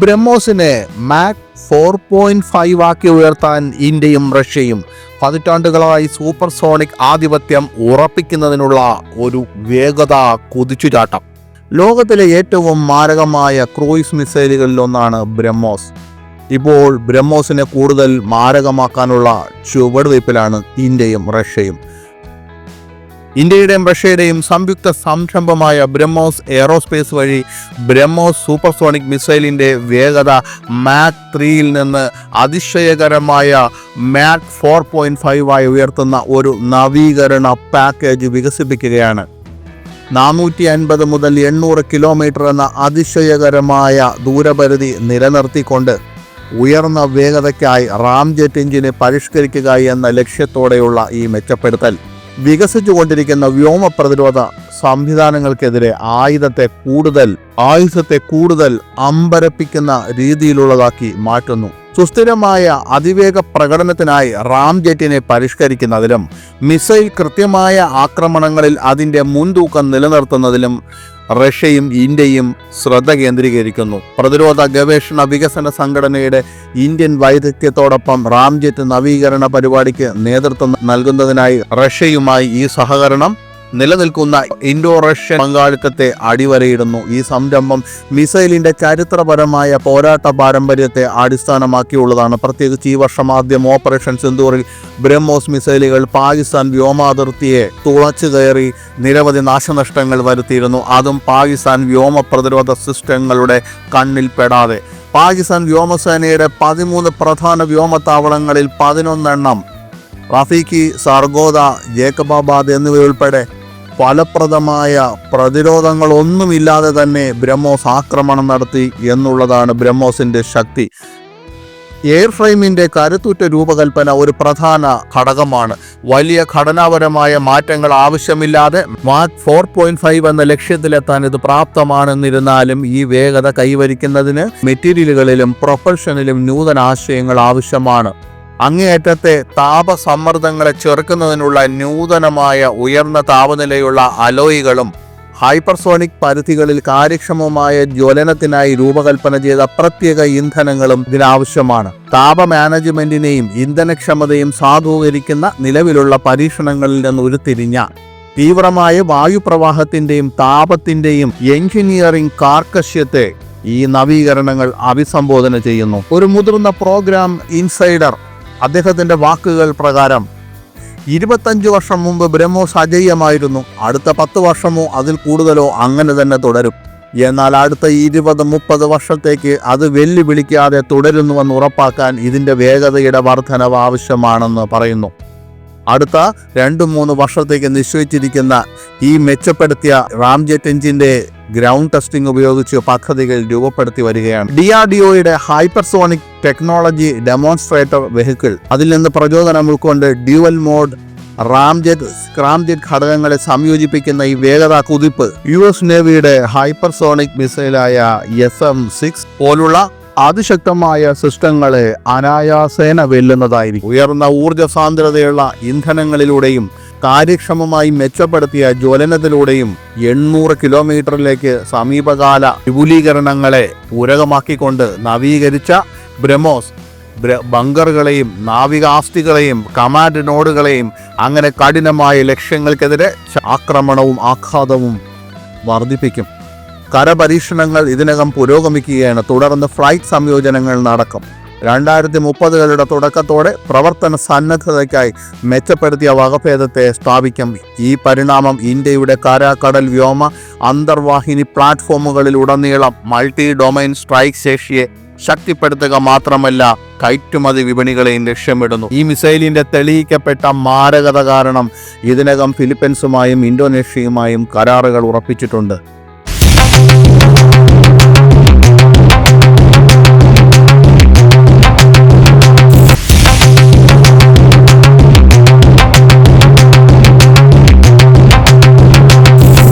ബ്രഹ്മോസിനെ Mach four point five ആക്കി ഉയർത്താൻ ഇന്ത്യയും റഷ്യയും പതിറ്റാണ്ടുകളായി സൂപ്പർ സോണിക് ആധിപത്യം ഉറപ്പിക്കുന്നതിനുള്ള ഒരു വേഗത കുതിച്ചുചാട്ടം. ലോകത്തിലെ ഏറ്റവും മാരകമായ ക്രൂയിസ് മിസൈലുകളിൽ ഒന്നാണ് ബ്രഹ്മോസ്. ഇപ്പോൾ ബ്രഹ്മോസിനെ കൂടുതൽ മാരകമാക്കാനുള്ള ചുവടുവയ്പ്പിലാണ് ഇന്ത്യയും റഷ്യയും. ഇന്ത്യയുടെയും റഷ്യയുടെയും സംയുക്ത സംരംഭമായ ബ്രഹ്മോസ് എയറോസ്പേസ് വഴി ബ്രഹ്മോസ് സൂപ്പർസോണിക് മിസൈലിന്റെ വേഗത മാക് ത്രീയിൽ നിന്ന് അതിശയകരമായ മാക് ഫോർ പോയിന്റ് ഫൈവ് ആയി ഉയർത്തുന്ന ഒരു നവീകരണ പാക്കേജ് വികസിപ്പിക്കുകയാണ്. നാനൂറ്റി അൻപത് മുതൽ എണ്ണൂറ് കിലോമീറ്റർ എന്ന അതിശയകരമായ ദൂരപരിധി നിലനിർത്തിക്കൊണ്ട് ഉയർന്ന വേഗതയ്ക്കായി റാംജെറ്റ് എഞ്ചിനെ പരിഷ്കരിക്കുക എന്ന ലക്ഷ്യത്തോടെയുള്ള ഈ മെച്ചപ്പെടുത്തൽ. വികസിച്ചുകൊണ്ടിരിക്കുന്ന വ്യോമ പ്രതിരോധ സംവിധാനങ്ങൾക്കെതിരെ ആയുധത്തെ കൂടുതൽ ആയുധത്തെ കൂടുതൽ അമ്പരപ്പിക്കുന്ന രീതിയിലുള്ളതാക്കി മാറ്റുന്നു. സുസ്ഥിരമായ അതിവേഗ പ്രകടനത്തിനായി റാം ജെറ്റിനെ പരിഷ്കരിക്കുന്നതിലും മിസൈൽ കൃത്യമായ ആക്രമണങ്ങളിൽ അതിന്റെ മുൻതൂക്കം നിലനിർത്തുന്നതിലും റഷ്യയും ഇന്ത്യയും ശ്രദ്ധ കേന്ദ്രീകരിക്കുന്നു. പ്രതിരോധ ഗവേഷണ വികസന സംഘടനയുടെ ഇന്ത്യൻ വൈദഗ്ധ്യത്തോടൊപ്പം റാംജെറ്റ് നവീകരണ പരിപാടിക്ക് നേതൃത്വം നൽകുന്നതിനായി റഷ്യയുമായി ഈ സഹകരണം നിലനിൽക്കുന്ന ഇൻഡോ റഷ്യൻ പങ്കാളിത്തത്തെ അടിവരയിടുന്നു. ഈ സംരംഭം മിസൈലിന്റെ ചരിത്രപരമായ പോരാട്ട പാരമ്പര്യത്തെ അടിസ്ഥാനമാക്കിയുള്ളതാണ്. പ്രത്യേകിച്ച് ഈ വർഷം ആദ്യം ഓപ്പറേഷൻ സിന്ദൂറിൽ ബ്രഹ്മോസ് മിസൈലുകൾ പാകിസ്ഥാൻ വ്യോമാതിർത്തിയെ തുളച്ചു കയറി നിരവധി നാശനഷ്ടങ്ങൾ വരുത്തിയിരുന്നു. അതും പാകിസ്ഥാൻ വ്യോമ പ്രതിരോധ സിസ്റ്റങ്ങളുടെ കണ്ണിൽപ്പെടാതെ പാകിസ്ഥാൻ വ്യോമസേനയുടെ പതിമൂന്ന് പ്രധാന വ്യോമത്താവളങ്ങളിൽ പതിനൊന്നെണ്ണം റഫീഖി സർഗോദ ജേക്കബാബാദ് എന്നിവയുൾപ്പെടെ ഫലപ്രദമായ പ്രതിരോധങ്ങളൊന്നുമില്ലാതെ തന്നെ ബ്രഹ്മോസ് ആക്രമണം നടത്തി എന്നുള്ളതാണ് ബ്രഹ്മോസിന്റെ ശക്തി. എയർ ഫ്രെയിമിന്റെ കരുത്തുറ്റ രൂപകൽപ്പന ഒരു പ്രധാന ഘടകമാണ്. വലിയ ഘടനാപരമായ മാറ്റങ്ങൾ ആവശ്യമില്ലാതെ മാക് ഫോർ പോയിന്റ് ഫൈവ് എന്ന ലക്ഷ്യത്തിലെത്താൻ ഇത് പ്രാപ്തമാണെന്നിരുന്നാലും ഈ വേഗത കൈവരിക്കുന്നതിന് മെറ്റീരിയലുകളിലും പ്രൊപ്പൽഷനിലും നൂതന ആശയങ്ങൾ ആവശ്യമാണ്. അങ്ങേയറ്റത്തെ താപസമ്മർദ്ദങ്ങളെ ചെറുക്കുന്നതിനുള്ള നൂതനമായ ഉയർന്ന താപനിലയുള്ള അലോയികളും ഹൈപ്പർസോണിക് പരിധികളിൽ കാര്യക്ഷമമായ ജ്വലനത്തിനായി രൂപകൽപ്പന ചെയ്ത പ്രത്യേക ഇന്ധനങ്ങളും ഇതിനാവശ്യമാണ്. താപ മാനേജ്മെന്റിനെയും ഇന്ധനക്ഷമതയും സാധൂകരിക്കുന്ന നിലവിലുള്ള പരീക്ഷണങ്ങളിൽ നിന്ന് ഉരുത്തിരിഞ്ഞ തീവ്രമായ വായുപ്രവാഹത്തിന്റെയും താപത്തിന്റെയും എഞ്ചിനീയറിംഗ് കാർക്കശ്യത്തെ ഈ നവീകരണങ്ങൾ അഭിസംബോധന ചെയ്യുന്നു. ഒരു മുതിർന്ന പ്രോഗ്രാം ഇൻസൈഡർ അദ്ദേഹത്തിന്റെ വാക്കുകൾ പ്രകാരം ഇരുപത്തഞ്ച് വർഷം മുമ്പ് ബ്രഹ്മോസ് അജയ്യമായിരുന്നു അടുത്ത പത്ത് വർഷമോ അതിൽ കൂടുതലോ അങ്ങനെ തന്നെ തുടരും. എന്നാൽ അടുത്ത ഇരുപത് മുപ്പത് വർഷത്തേക്ക് അത് വെല്ലുവിളിക്കാതെ തുടരുന്നുവെന്ന് ഉറപ്പാക്കാൻ ഇതിന്റെ വേഗതയുടെ വർധനവ് ആവശ്യമാണെന്ന് പറയുന്നു. അടുത്ത രണ്ട് മൂന്ന് വർഷത്തേക്ക് നിശ്ചയിച്ചിരിക്കുന്ന ഈ മെച്ചപ്പെടുത്തിയ റാംജെറ്റ് എഞ്ചിന്റെ ഗ്രൗണ്ട് ടെസ്റ്റിംഗ് ഉപയോഗിച്ച് പദ്ധതികൾ രൂപപ്പെടുത്തി വരികയാണ്. ഡി ആർ ഡി ഒയുടെ ഹൈപ്പർസോണിക് ടെക്നോളജി ഡെമോൺസ്ട്രേറ്റർ വെഹിക്കിൾ. അതിൽ നിന്ന് പ്രചോദനം ഉൾക്കൊണ്ട് ഡ്യുവൽ മോഡ് റാംജെറ്റ് സ്ക്രാംജെറ്റ് ഘടകങ്ങളെ സംയോജിപ്പിക്കുന്ന ഈ വേഗത കുതിപ്പ്. യു എസ് നേവിയുടെ ഹൈപ്പർസോണിക് മിസൈലായ എസ് എം സിക്സ് പോലുള്ള അതിശക്തമായ സിസ്റ്റങ്ങളെ അനായാസേന വെല്ലുന്നതായിരിക്കും. ഉയർന്ന ഊർജ സാന്ദ്രതയുള്ള ഇന്ധനങ്ങളിലൂടെയും കാര്യക്ഷമമായി മെച്ചപ്പെടുത്തിയ ജ്വലനത്തിലൂടെയും എണ്ണൂറ് കിലോമീറ്ററിലേക്ക് സമീപകാല വിപുലീകരണങ്ങളെ പൂരകമാക്കിക്കൊണ്ട് നവീകരിച്ച ബ്രഹ്മോസ് ബ്ര- ബങ്കറുകളെയും നാവികാസ്തികളെയും കമാൻഡ് നോഡുകളെയും അങ്ങനെ കഠിനമായ ലക്ഷ്യങ്ങൾക്കെതിരെ ആക്രമണവും ആഘാതവും വർദ്ധിപ്പിക്കും. കരപരീക്ഷണങ്ങൾ ഇതിനകം പുരോഗമിക്കുകയാണ്. തുടർന്ന് ഫ്ലൈറ്റ് സംയോജനങ്ങൾ നടക്കും രണ്ടായിരത്തി മുപ്പതുകളുടെ തുടക്കത്തോടെ പ്രവർത്തന സന്നദ്ധതയ്ക്കായി മെച്ചപ്പെടുത്തിയ വകഭേദത്തെ സ്ഥാപിക്കും. ഈ പരിണാമം ഇന്ത്യയുടെ കര കടൽ വ്യോമ അന്തർവാഹിനി പ്ലാറ്റ്ഫോമുകളിൽ ഉടനീളം മൾട്ടി ഡൊമൈൻ സ്ട്രൈക്ക് ശേഷിയെ ശക്തിപ്പെടുത്തുക മാത്രമല്ല കയറ്റുമതി വിപണികളെയും ലക്ഷ്യമിടുന്നു. ഈ മിസൈലിന്റെ തെളിയിക്കപ്പെട്ട മാരകത കാരണം ഇതിനകം ഫിലിപ്പീൻസുമായും ഇന്തോനേഷ്യയുമായും കരാറുകൾ ഉറപ്പിച്ചിട്ടുണ്ട്.